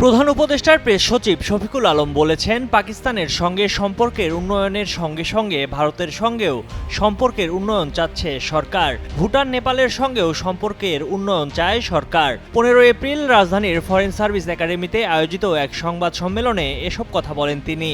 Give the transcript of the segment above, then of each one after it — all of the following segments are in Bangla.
প্রধান উপদেষ্টার প্রেস সচিব শফিকুল আলম বলেছেন, পাকিস্তানের সঙ্গে সম্পর্কের উন্নয়নের সঙ্গে সঙ্গে ভারতের সঙ্গেও সম্পর্কের উন্নয়ন চাচ্ছে সরকার। ভুটান, নেপালের সঙ্গেও সম্পর্কের উন্নয়ন চায় সরকার। পনেরো এপ্রিল রাজধানীর ফরেন সার্ভিস একাডেমিতে আয়োজিত এক সংবাদ সম্মেলনে এসব কথা বলেন তিনি।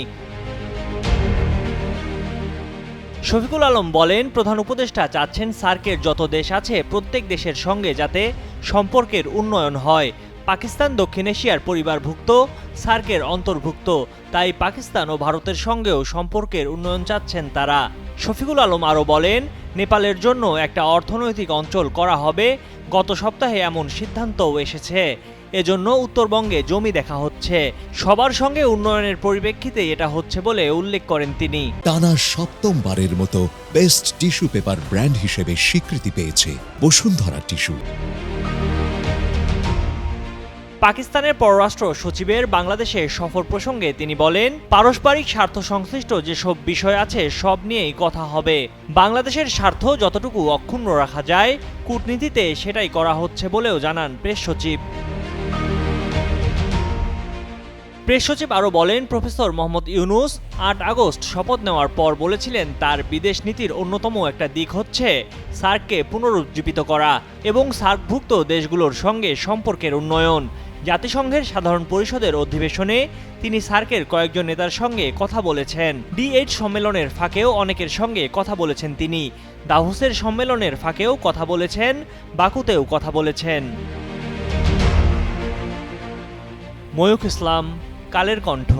শফিকুল আলম বলেন, প্রধান উপদেষ্টা চাচ্ছেন, সার্কের যত দেশ আছে, প্রত্যেক দেশের সঙ্গে যাতে সম্পর্কের উন্নয়ন হয়। পাকিস্তান, দক্ষিণ এশিয়ার পরিবারভুক্ত, সার্কের অন্তর্ভুক্ত। তাই পাকিস্তান ও ভারতের সঙ্গেও সম্পর্কের উন্নয়ন চাচ্ছেন তারা। শফিকুল আলম আরও বলেন, নেপালের জন্য একটা অর্থনৈতিক অঞ্চল করা হবে। গত সপ্তাহে এমন সিদ্ধান্তও এসেছে। এজন্য উত্তরবঙ্গে জমি দেখা হচ্ছে। সবার সঙ্গে উন্নয়নের পরিপ্রেক্ষিতে এটা হচ্ছে বলে উল্লেখ করেন তিনি। টানা সপ্তমবারের মতো বেস্ট টিস্যু পেপার ব্র্যান্ড হিসেবে স্বীকৃতি পেয়েছে বসুন্ধরা টিস্যু। পাকিস্তানের পররাষ্ট্র সচিবের বাংলাদেশে সফর প্রসঙ্গে তিনি বলেন, পারস্পরিক স্বার্থ সংশ্লিষ্ট যেসব বিষয় আছে সব নিয়েই কথা হবে। বাংলাদেশের স্বার্থ যতটুকু অক্ষুণ্ণ রাখা যায়, কূটনীতিতে সেটাই করা হচ্ছে বলেও জানান প্রেস সচিব। প্রেস সচিব আরও বলেন, প্রফেসর মোহাম্মদ ইউনুস আট আগস্ট শপথ নেওয়ার পর বলেছিলেন, তার বিদেশ নীতির অন্যতম একটা দিক হচ্ছে সার্ককে পুনরুজ্জীবিত করা এবং সার্কভুক্ত দেশগুলোর সঙ্গে সম্পর্কের উন্নয়ন। জাতিসংঘের সাধারণ পরিষদের অধিবেশনে তিনি সার্কের কয়েকজন নেতার সঙ্গে কথা বলেছেন। ডি এইট সম্মেলনের ফাঁকেও অনেকের সঙ্গে কথা বলেছেন তিনি। দাহোসের সম্মেলনের ফাঁকেও কথা বলেছেন, বাকুতেও কথা বলেছেন। ময়ূখ ইসলাম, কালের কণ্ঠ।